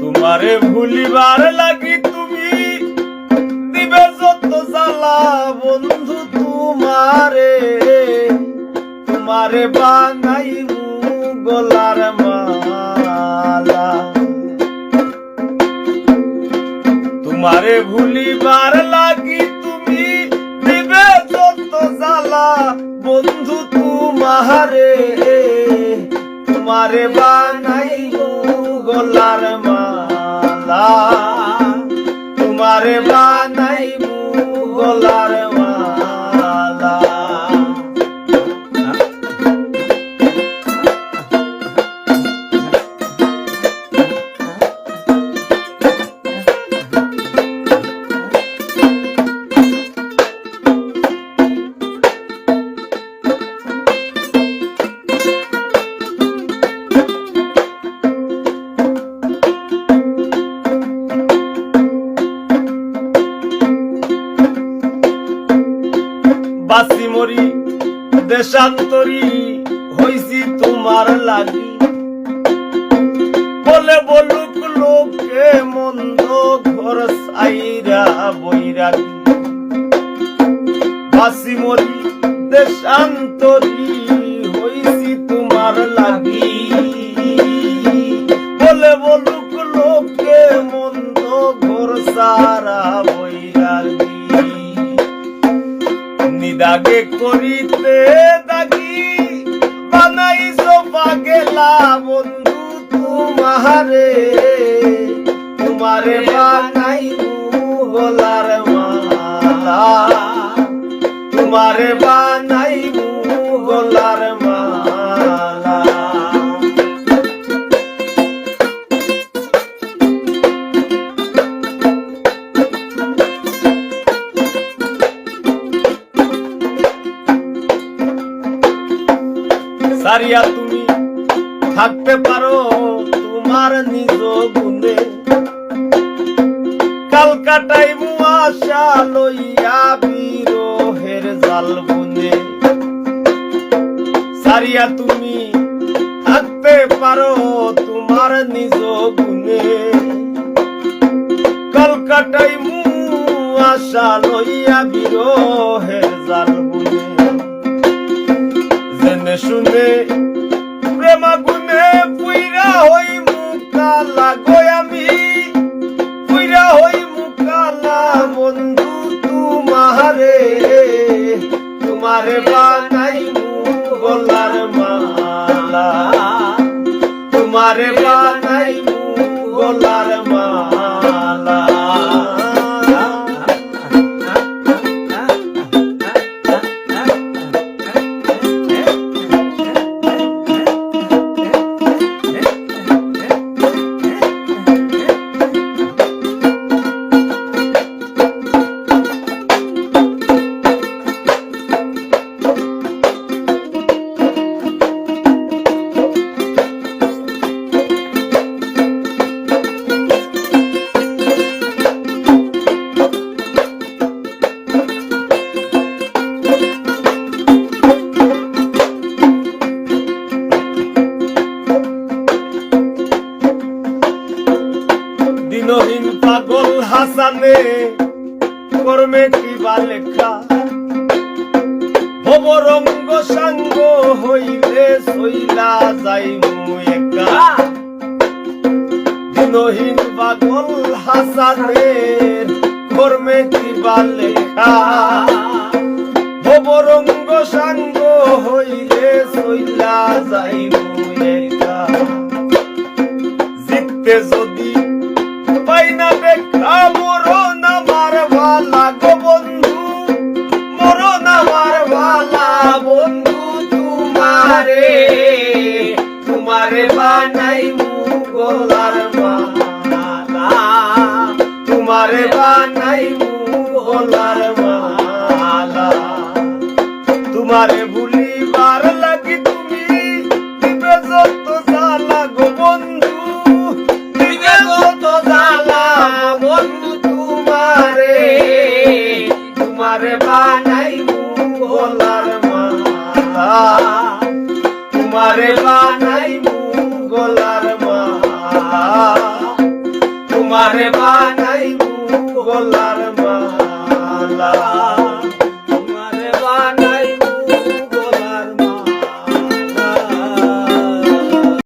তোমারে ভুলিবার লাগি তুমি। দিবে যত জ্বালা বন্ধু তোমারে। তোমারে বানাইবু গলার মালা। তোমারে ভুলিবার লাগি তুমি। দিবে যত জ্বালা বন্ধু তোমারে। তোমারে বানাইবু দেশান্তরি হইছি তোমার লাগি। বলে বলুক লোকে মন্দ ঘর সাইরা বৈরাগী। বাসি মরি দেশান্তরি নিদাগে করিতে দাগি বানাইছো পাগেলা বন্ধু তোমারে। তোমারে বানাই গলার মালা তোমারে বানাইবু সারিয়া তুমি থাকতে পারো তোমার নিজ গুণে। কালকাটাই আশা লইয়া বিরোহের জাল বুনে। সারিয়া তুমি থাকতে পারো তোমার নিজ গুণে। কলকাতাই মু আশা লইয়া বিরোহের জাল বুনে শুনে প্রেমা গুনে পুইরা হই মুকালা গো আমি। পুইরা হই মুকালা বন্ধু তোমারে। তোমারে বানাই গলার মালা। তোমারে বানাই দিনহীন পাগল হাসানে, কর্মে কি বা লেখা। ভবরঙ্গ সাঙ্গ হইলে সইলা যাইমু একা। দিনহীন পাগল হাসানের কর্মে কি বা লেখা। ভবরঙ্গ সাঙ্গ হইলে সইলা যাইমু একা। জিততে যদি তোমারে তোমারে বানাই গলার মালা। তোমারে বানাই গলার মালা। তোমারে ভুলিবার লাগি তুমি, দিবে যত জ্বালা গো বন্ধু, দিবে যত জ্বালা বন্ধু তোমারে। তোমারে বানাই গলার মালা। তোমারে বানাই মুগলার মা। তোমারে বানাই মুগলার মা।